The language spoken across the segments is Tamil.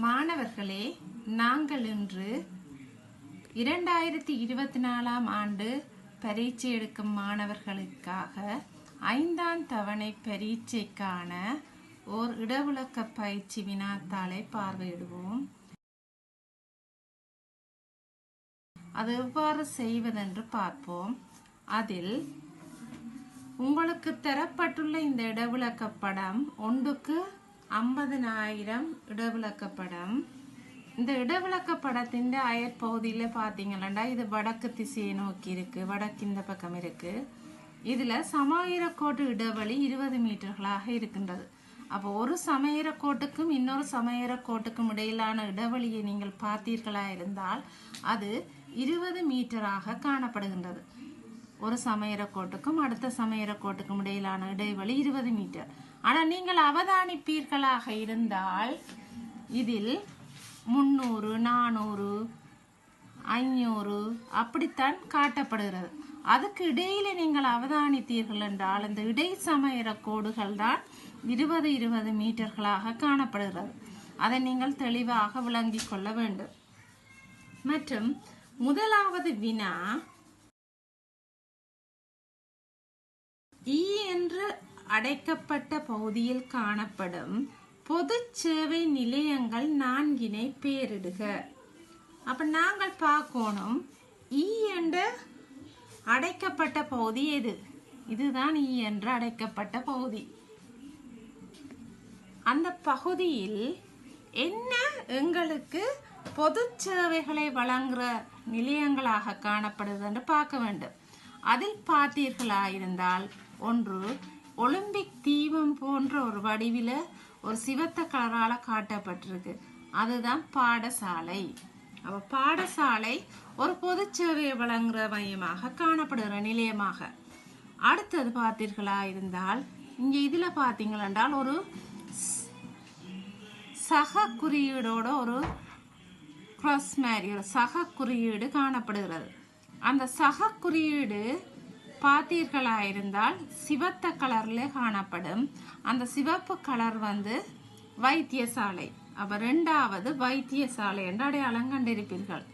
மாணவர்களே நாங்கள் இன்று இரண்டாயிரத்தி இருபத்தி நாலாம் ஆண்டு பரீட்சை எடுக்கும் மாணவர்களுக்காக ஐந்தாம் தவணை பரீட்சைக்கான ஓர் இடவிளக்க பயிற்சி வினாத்தாளை பார்வையிடுவோம். அது எவ்வாறு செய்வதென்று பார்ப்போம். அதில் உங்களுக்கு தரப்பட்டுள்ள இந்த இடவிளக்க படம் ஒன்றுக்கு ஐம்பதனாயிரம் இடவிளக்கப்படம் இந்த இடவிளக்கப்படத்தின் அயற்பகுதியில் பார்த்தீங்களா இது வடக்கு திசையை நோக்கி இருக்குது வடக்கு இந்த பக்கம் இருக்குது இதில் சமயரக்கோட்டு இடைவெளி இருபது மீட்டர்களாக இருக்கின்றது. அப்போ ஒரு சமயரக்கோட்டுக்கும் இன்னொரு சமயரக்கோட்டுக்கும் இடையிலான இடைவெளியை நீங்கள் பார்த்தீர்களா இருந்தால் அது இருபது மீட்டராக காணப்படுகின்றது. ஒரு சமையரக்கோட்டுக்கும் அடுத்த சமையரக்கோட்டுக்கும் இடையிலான இடைவெளி இருபது மீட்டர். ஆனால் நீங்கள் அவதானிப்பீர்களாக இருந்தால் இதில் முந்நூறு நானூறு ஐநூறு அப்படித்தான் காட்டப்படுகிறது. அதுக்கு இடையில நீங்கள் அவதானித்தீர்கள் என்றால் அந்த இடை சமையற கோடுகள் தான் இருபது இருபது மீட்டர்களாக காணப்படுகிறது. அதை நீங்கள் தெளிவாக விளங்கிக் கொள்ள வேண்டும். மற்றும் முதலாவது வினா ஈ என்று அடைக்கப்பட்ட பகுதியில் காணப்படும் பொது சேவை நிலையங்கள் நான்கினை பேரிடுக. அப்ப நாங்கள் பார்க்கணும் ஈ என்ற அடைக்கப்பட்ட பகுதி எது? இதுதான் இ என்று அடைக்கப்பட்ட பகுதி. அந்த பகுதியில் என்ன எங்களுக்கு பொது சேவைகளை வழங்குற நிலையங்களாக காணப்படுது என்று பார்க்க வேண்டும். அதில் பார்த்தீர்களாயிருந்தால் ஒன்று ஒலிம்பிக் தீபம் போன்ற ஒரு வடிவில் ஒரு சிவத்த கலரால காட்டப்பட்டிருக்கு. அதுதான் பாடசாலை. அப்போ பாடசாலை ஒரு பொது சேவையை வழங்குகிற மையமாக காணப்படுகிற நிலையமாக. அடுத்தது பார்த்தீர்களா இருந்தால் இங்கே இதில் பார்த்தீங்கள் என்றால் ஒரு சக குறியீடோட ஒரு cross மாதிரி ஒரு சக குறியீடு காணப்படுகிறது. அந்த சக குறியீடு பார்த்தீர்களா இருந்தால் சிவத்த கலரில் காணப்படும். அந்த சிவப்பு கலர் வந்து வைத்தியசாலை. அப்போ ரெண்டாவது வைத்தியசாலை என்று அடையாளம் கண்டிருப்பீர்கள்.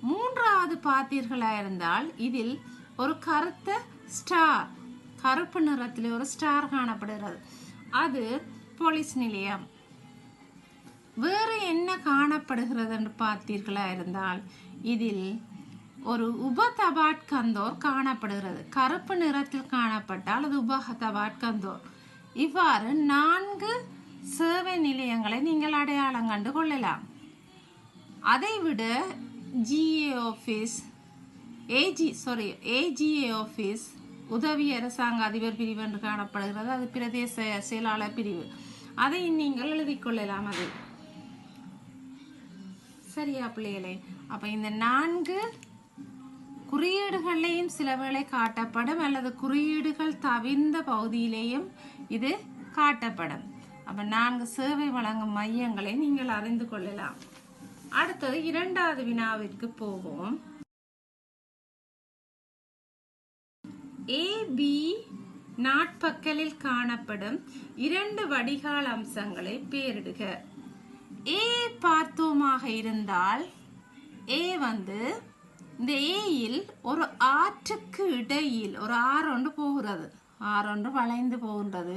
மூன்றாவது பார்த்தீர்களா இருந்தால் இதில் ஒரு கருத்த ஸ்டார் கருப்பு நிறத்தில் ஒரு ஸ்டார் காணப்படுகிறது. அது போலீஸ் நிலையம். வேறு என்ன காணப்படுகிறது என்று பார்த்தீர்களா இருந்தால் இதில் ஒரு உபதபாட்கந்தோர் காணப்படுகிறது. கருப்பு நிறத்தில் காணப்பட்டால் அது உபதபாட்கந்தோர் இவ்வாறு நான்கு சேவை நிலையங்களை நீங்கள் அடையாளம் கண்டு கொள்ளலாம். அதைவிட GA office AG sorry AGA office உதவி அரசாங்க அதிபர் பிரிவு என்று காணப்படுகிறது. அது பிரதேச செயலாளர் பிரிவு. அதை நீங்கள் எழுதி கொள்ளலாம் அது. சரியா பிள்ளைகளே. அப்போ இந்த நான்கு குறியீடுகள்லையும் சில வேளை காட்டப்படும் அல்லது குறியீடுகள் தவிர்ந்த பகுதியிலேயும் இது காட்டப்படும். அப்ப நான்கு சேவை வழங்கும் மையங்களை நீங்கள் அறிந்து கொள்ளலாம். அடுத்தது இரண்டாவது வினாவிற்கு போவோம். ஏ பி நாட்பக்கலில் காணப்படும் இரண்டு வடிகால் அம்சங்களை பேரிடுக. ஏ பார்த்தோமாக இருந்தால் ஏ வந்து இந்த ஏயில் ஒரு ஆற்றுக்கு இடையில் ஒரு ஆறொன்று போகிறது ஆறொன்று வளைந்து போகின்றது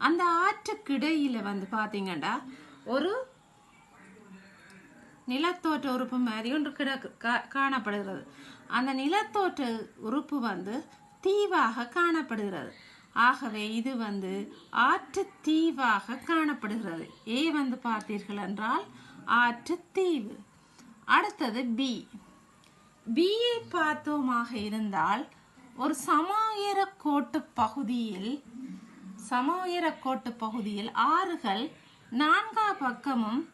அந்த ஆற்றுக்கு இடையில் வந்து பார்த்தீங்கன்னா ஒரு நிலத்தோற்ற உறுப்பு மாதிரி ஒன்று கிடக்கு கா- காணப்படுகிறது அந்த நிலத்தோற்ற உறுப்பு வந்து தீவாக காணப்படுகிறது ஆகவே இது வந்து ஆற்று தீவாக காணப்படுகிறது ஏ வந்து பார்த்தீர்கள் என்றால் ஆற்று தீவு அடுத்தது பி பியை பார்த்தோமாக இருந்தால் ஒரு சமோயர கோட்டு பகுதியில் சமோயர கோட்டு பகுதியில் ஆறுகள் நான்கா பக்கமும்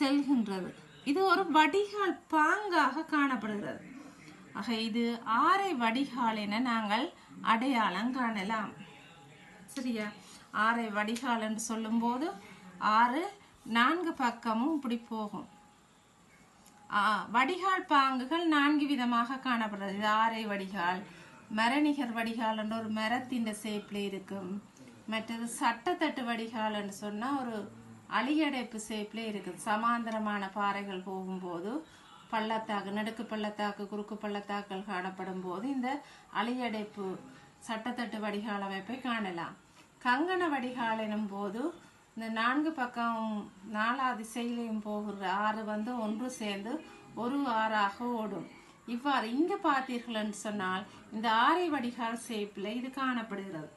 செல்கின்றது. இது ஒரு வடிகால் பாங்காக காணப்படுகிறது. ஆக இது ஆரை வடிகால் என நாங்கள் அடையாளம் காணலாம். சரியா? ஆரை வடிகால் என்று சொல்லும்போது ஆறு நான்கு பக்கமும் இப்படி போகும். வடிகால் பாங்குகள் நான்கு விதமாக காணப்படுறது இது ஆரை வடிகால் மரணிகர் வடிகால் என்ற ஒரு மரத்தின் சேப்பில் இருக்கும். மற்றது சட்டத்தட்டு வடிகால் என்று ஒரு அழியடைப்பு சேப்பில் இருக்குது. சமாந்தரமான பாறைகள் போகும்போது பள்ளத்தாக்கு நடுக்கு பள்ளத்தாக்கு குறுக்கு பள்ளத்தாக்கள் காணப்படும் போது இந்த அழியடைப்பு சட்டத்தட்டு வடிகால் அமைப்பை காணலாம். கங்கண வடிகால் எனும் போது இந்த நான்கு பக்கம் நாலா திசையிலையும் போகிற ஆறு வந்து ஒன்று சேர்ந்து ஒரு ஆறாக ஓடும். இவ்வாறு இங்கே பார்த்தீர்கள் என்று சொன்னால் இந்த ஆரை வடிகால் சேப்பில் இது காணப்படுகிறது.